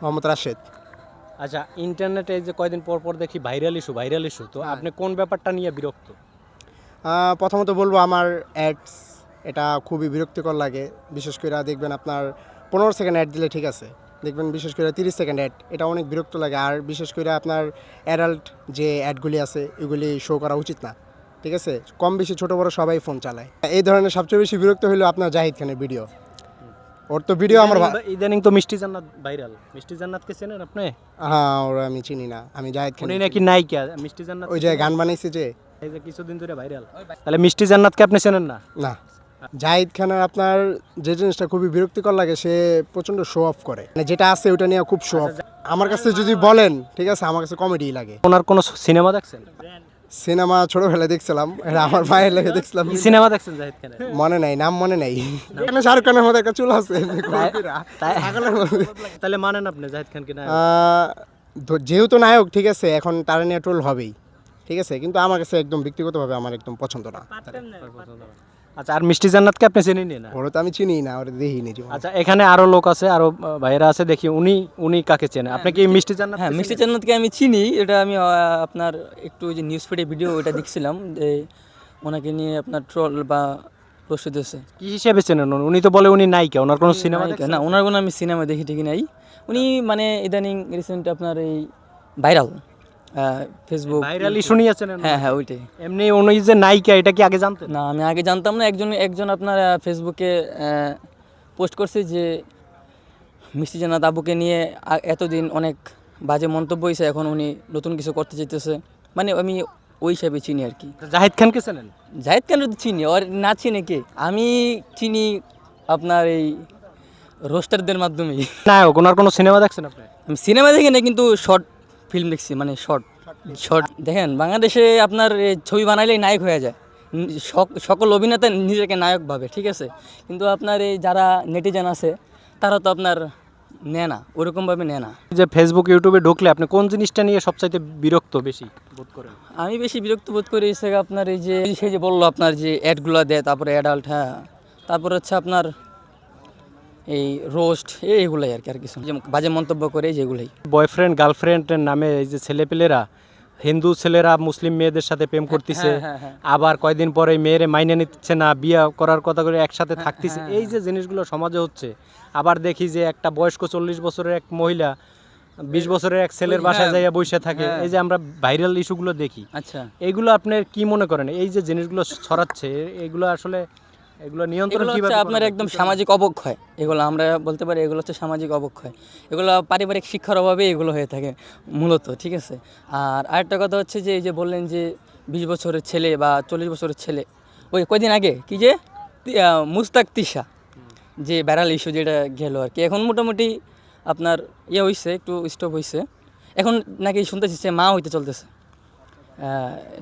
মোহাম্মদ রাশেদ। আচ্ছা ইন্টারনেটে যে কয়দিন পর পর দেখি ভাইরাল ইস্যু ভাইরাল ইস্যু তো আপনি কোন ব্যাপারটা নিয়ে বিরক্ত? প্রথমত বলব আমার অ্যাডস এটা খুবই বিরক্তিকর লাগে। বিশেষ করে দেখবেন আপনার পনেরো সেকেন্ড অ্যাড দিলে ঠিক আছে। দেখবেন বিশেষ করে তিরিশ সেকেন্ড অ্যাড এটা অনেক বিরক্ত লাগে। আর বিশেষ করে আপনার অ্যাডাল্ট যে অ্যাডগুলি আছে এগুলি শো করা উচিত না। ঠিক আছে? কম বেশি ছোটো বড়ো সবাই ফোন চালায়। এই ধরনের সবচেয়ে বেশি বিরক্ত হলো আপনার জাহিদ খানের ভিডিও ওর তো ভিডিও আমার ইদানিং- ইদানিং তো মিষ্টি জান্নাত ভাইরাল মিষ্টি জান্নাতকে চেনেন আপনি? হ্যাঁ ওরা আমি চিনি না। আমি জাহিদ খান উনি নাকি নায়িকা। মিষ্টি জান্নাত ওই যে গান বানাইছে যে। এই যে কিছুদিন ধরে ভাইরাল তাহলে মিষ্টি জান্নাতকে আপনি চেনেন না? না। জাহিদ খানের আপনার যে জিনিসটা খুবই বিরক্তিকর লাগে সে প্রচণ্ড শো অফ করে। মানে যেটা আছে ওটা নিয়ে খুব শো অফ আমার কাছে যদি বলেন ঠিক আছে আমার কাছে কমেডি লাগে। ওনার কোনো সিনেমা দেখছেন? সিনেমা ছোটবেলায় দেখছিলাম এটা আমার মায়ের লেগে দেখছিলাম। সিনেমা দেখছেন জাহিদ খানের? মনে নাই নাম মনে নাই। এখানে শাহরুখ খানের মধ্যে একটা চুল আছে। তাহলে মানেন আপনি জাহিদ খানকে না যেহেতু নায়ক ঠিক আছে এখন তারা নিয়ে ট্রোল হবেই। ঠিক আছে কিন্তু আমার কাছে একদম ব্যক্তিগতভাবে আমার একদম পছন্দ না। আচ্ছা আর মিষ্টি জান্নাতকে আপনি চেনেন না ওরা তো আমি চিনি না ওরা দেখিনি। আচ্ছা এখানে আরও লোক আছে আরও আহ, ভাইয়েরা আছে দেখি উনি উনি কাকে চেনে আপনি কি মিষ্টি জান্নাত হ্যাঁ মিষ্টি চান্নাতকে আমি চিনি এটা আমি আপনার একটু ওই যে নিউজ ফিডে ভিডিও ওটা দেখছিলাম যে ওনাকে নিয়ে আপনার ট্রল বা প্রস্তুত হয়েছে কি হিসেবে চেনেন উনি? তো বলে উনি নায়িকা ওনার কোনো সিনেমা নায়িকা। না ওনার কোনো আমি সিনেমা দেখি ঠিকই নাই উনি মানে ইদানিং রিসেন্ট আপনার এই ভাইরাল ফেসবুক ভাইরাল ইস্যু নিয়ে চেনেন হ্যাঁ হ্যাঁ ওইটাই। এমনি উনি যে নায়িকা এটা কি আগে জানতেন? না আমি আগে জানতাম না একজন একজন আপনার ফেসবুকে পোস্ট করছে যে মিষ্টি জান্নাত আবুকে নিয়ে এতদিন অনেক বাজে মন্তব্য হয়েছে এখন উনি নতুন কিছু করতে চাইতেছে। মানে আমি ওই হিসাবে চিনি আর কি। জাহিদ খানকে চেনেন? জাহিদ খান তো চিনি ওর না চিনি কে? আমি চিনি আপনার এই রোস্টারদের মাধ্যমেই। নায়ক ওনার কোনো সিনেমা দেখছেন আপনি? আমি সিনেমা দেখি না কিন্তু শর্ট ফিল্ম দেখছি মানে শর্ট শর্ট দেখেন বাংলাদেশে আপনার ছবি বানাইলেই নায়ক হয়ে যায়। সকল অভিনেতা নিজেকে নায়ক ভাবে ঠিক আছে? কিন্তু আপনার এই যারা নেটিজেন আছে তারা তো আপনার নেয় না ওরকমভাবে নেয় না যে ফেসবুক ইউটিউবে ঢুকলে আপনি কোন জিনিসটা নিয়ে সবচাইতে বিরক্ত বেশি বোধ করেন? আমি বেশি বিরক্ত বোধ করি হচ্ছে আপনার এই যে সে যে বলল আপনার যে অ্যাডগুলো দেয় তারপরে অ্যাডাল্ট হ্যাঁ। তারপর হচ্ছে আপনার এই রোস্ট এইগুলাই আর কি আর কিছু বাজে মন্তব্য করে যেগুলোই বয়ফ্রেন্ড গার্লফ্রেন্ডের নামে এই যে ছেলেপেলেরা হিন্দু ছেলেরা মুসলিম মেয়েদের সাথে প্রেম করতেছে হ্যাঁ, হ্যাঁ। আবার কয়দিন পরে মেয়েরে মাইনে নিচ্ছে না বিয়ে করার কথা করে একসাথে থাকতেছে এই যে জিনিসগুলো সমাজে হচ্ছে। আবার দেখি যে একটা বয়স্ক চল্লিশ বছরের এক মহিলা বিশ বছরের এক ছেলের বাসায় হ্যাঁ, যাইয়া বসে থাকে। হ্যাঁ। এই যে আমরা ভাইরাল ইস্যুগুলো দেখি। আচ্ছা। এইগুলো আপনার কি মনে করেন? এই যে জিনিসগুলো ছড়াচ্ছে এগুলো আসলে এগুলো নিয়ন্ত্রণ হচ্ছে আপনার একদম সামাজিক অবক্ষয়। এগুলো আমরা বলতে পারি এগুলো হচ্ছে সামাজিক অবক্ষয়। এগুলো পারিবারিক শিক্ষার অভাবে এগুলো হয়ে থাকে মূলত ঠিক আছে? আর আরেকটা কথা হচ্ছে যে এই যে বললেন যে বিশ বছরের ছেলে বা চল্লিশ বছরের ছেলে ওই কয়দিন আগে? কি যে? মুস্তাক তিশা যে ব্যারাল ইস্যু যেটা গেল আর কি। এখন মোটামুটি আপনার ইয়ে হয়েছে একটু স্টপ হয়েছে এখন নাকি শুনতেছি সে মা হইতে চলতেছে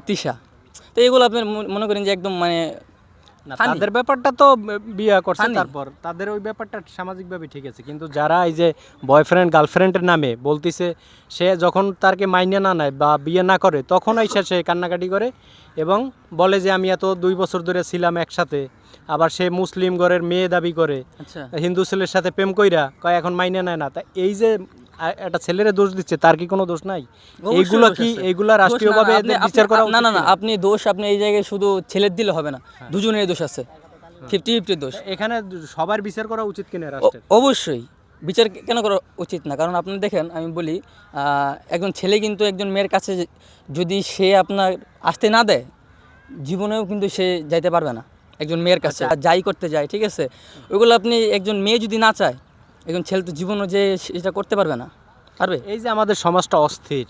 তিশা। তো এগুলো আপনার মনে- করেন যে একদম মানে। তাদের ব্যাপারটা তো বিয়ে করছে তারপর। তাদের ওই ব্যাপারটা সামাজিকভাবে ঠিক আছে কিন্তু যারা এই যে বয়ফ্রেন্ড গার্লফ্রেন্ডের নামে বলতিছে সে যখন তারকে মাইনে না নেয় বা বিয়ে না করে তখন এসে সে কান্নাকাটি করে এবং বলে যে আমি এত দুই বছর ধরে ছিলাম একসাথে। আবার সে মুসলিম ঘরের মেয়ে দাবি করে আচ্ছা। হিন্দু ছেলের সাথে প্রেম কইরা কয় এখন মাইনে নেয় না। তা এই যে একটা ছেলেরে দোষ দিচ্ছে তার কি কোনো দোষ নাই? এইগুলো কি। এইগুলা রাষ্ট্রীয়ভাবে বিচার করা না না না আপনি দোষ আপনি এই জায়গায় শুধু ছেলের দিলে হবে না দুজনের দোষ আছে। ফিফটি ফিফটি দোষ। এখানে সবার বিচার করা উচিত কিনা অবশ্যই। বিচার কেন করা উচিত না? কারণ আপনি দেখেন আমি বলি আহ, একজন ছেলে কিন্তু একজন মেয়ের কাছে যদি সে আপনার আসতে না দেয় জীবনেও কিন্তু সে যাইতে পারবে না একজন মেয়ের কাছে। আর যাই করতে যায় ঠিক আছে? ওইগুলো আপনি একজন মেয়ে যদি না চায় একজন ছেলে তো জীবনও যে সেটা করতে পারবে না। পারবে? এই যে আমাদের সমাজটা অস্থির।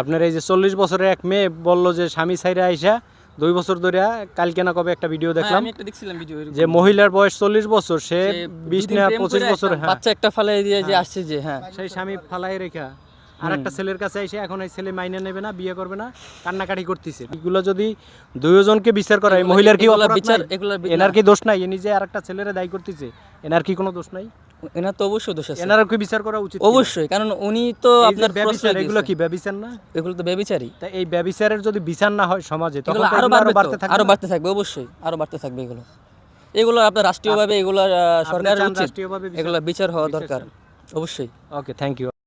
আপনার এই যে চল্লিশ বছরের এক মেয়ে বলল যে স্বামী সাইরা আইসা দুই বছর ধরে কালকে না কবে একটা ভিডিও দেখলাম আমি একটা দেখছিলাম ভিডিও যে মহিলার বয়স চল্লিশ বছর সে বিশ না পঁচিশ বছর হ্যাঁ। বাচ্চা একটা ফালাই দিয়ে যে আসছে যে হ্যাঁ। সেই স্বামী ফালাই রেখা। আর একটা ছেলের কাছে এসে এখন এই ছেলে মাইনে নেবে না বিয়ে করবে না কান্নাকাটি করতেছে। এগুলো যদি দুইজনকে বিচার করা হয় মহিলার কি বিচার-? এগুলা এনার কি দোষ নাই? এ নিজে আর একটা ছেলেরে দায়ী করতেছে এনার কি কোনো দোষ নাই? এনার তো অবশ্যই দোষ আছে। এনার কি বিচার করা উচিত অবশ্যই কারণ উনি তো আপনার এগুলো কি ব্যবিচার না? এগুলো তো তা এই ব্যবিচারের যদি বিচার না হয় সমাজে তখন আরও বাড়তে থাকবে আরও বাড়তে থাকবে অবশ্যই আরও বাড়তে থাকবে এগুলো। এগুলো আপনার রাষ্ট্রীয়ভাবে এগুলো সরকারের উচিত। এগুলো বিচার হওয়া দরকার। অবশ্যই। Okay thank you